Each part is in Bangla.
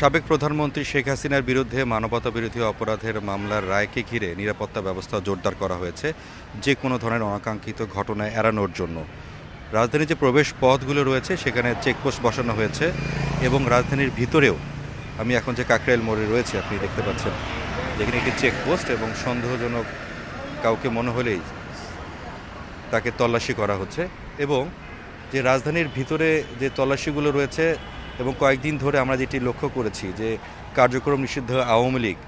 সাবেক প্রধানমন্ত্রী শেখ হাসিনার বিরুদ্ধে মানবতা বিরোধী অপরাধের মামলার রায়কে ঘিরে নিরাপত্তা ব্যবস্থা জোরদার করা হয়েছে, যে কোনো ধরনের অনাকাঙ্ক্ষিত ঘটনা এড়ানোর জন্য। রাজধানীর যে প্রবেশ পথগুলো রয়েছে, সেখানে চেকপোস্ট বসানো হয়েছে এবং রাজধানীর ভিতরেও, আমি এখন যে কাকরাইল মোড়ে রয়েছে, আপনি দেখতে পাচ্ছেন যেখানে একটি চেকপোস্ট এবং সন্দেহজনক কাউকে মনে হলেই তাকে তল্লাশি করা হচ্ছে এবং যে রাজধানীর ভিতরে যে তল্লাশিগুলো রয়েছে এবং কয়েকদিন ধরে আমরা যেটি লক্ষ্য করেছি যে কার্যক্রম নিষিদ্ধ আওয়ামী লীগ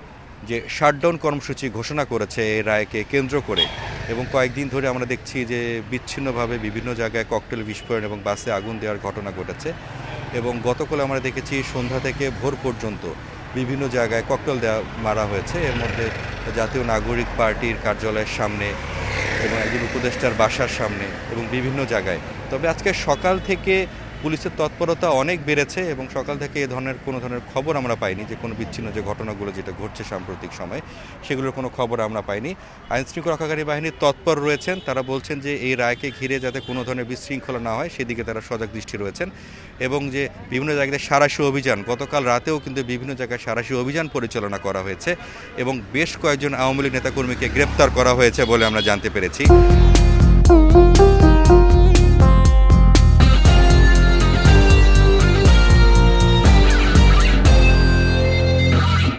যে শাটডাউন কর্মসূচি ঘোষণা করেছে এই রায়কে কেন্দ্র করে এবং কয়েকদিন ধরে আমরা দেখছি যে বিচ্ছিন্নভাবে বিভিন্ন জায়গায় ককটেল বিস্ফোরণ এবং বাসে আগুন দেওয়ার ঘটনা ঘটেছে এবং গতকাল আমরা দেখেছি সন্ধ্যা থেকে ভোর পর্যন্ত বিভিন্ন জায়গায় ককটেল দেওয়া মারা হয়েছে। এর মধ্যে জাতীয় নাগরিক পার্টির কার্যালয়ের সামনে এবং একজন উপদেষ্টার বাসার সামনে এবং বিভিন্ন জায়গায়। তবে আজকে সকাল থেকে পুলিশের তৎপরতা অনেক বেড়েছে এবং সকাল থেকে এ ধরনের কোনো ধরনের খবর আমরা পাইনি যে কোনো বিচ্ছিন্ন যে ঘটনাগুলো যেটা ঘটছে সাম্প্রতিক সময়, সেগুলোর কোনো খবর আমরা পাইনি। আইন শৃঙ্খলা রক্ষাকারী বাহিনী তৎপর রয়েছেন, তারা বলছেন যে এই রায়কে ঘিরে যাতে কোনো ধরনের বিশৃঙ্খলা না হয়, সেদিকে তারা সজাগ দৃষ্টি রয়েছেন এবং যে বিভিন্ন জায়গায় সারাশি অভিযান, গতকাল রাতেও কিন্তু বিভিন্ন জায়গায় সারাশি অভিযান পরিচালনা করা হয়েছে এবং বেশ কয়েকজন আওয়ামী লীগ নেতাকর্মীকে গ্রেপ্তার করা হয়েছে বলে আমরা জানতে পেরেছি।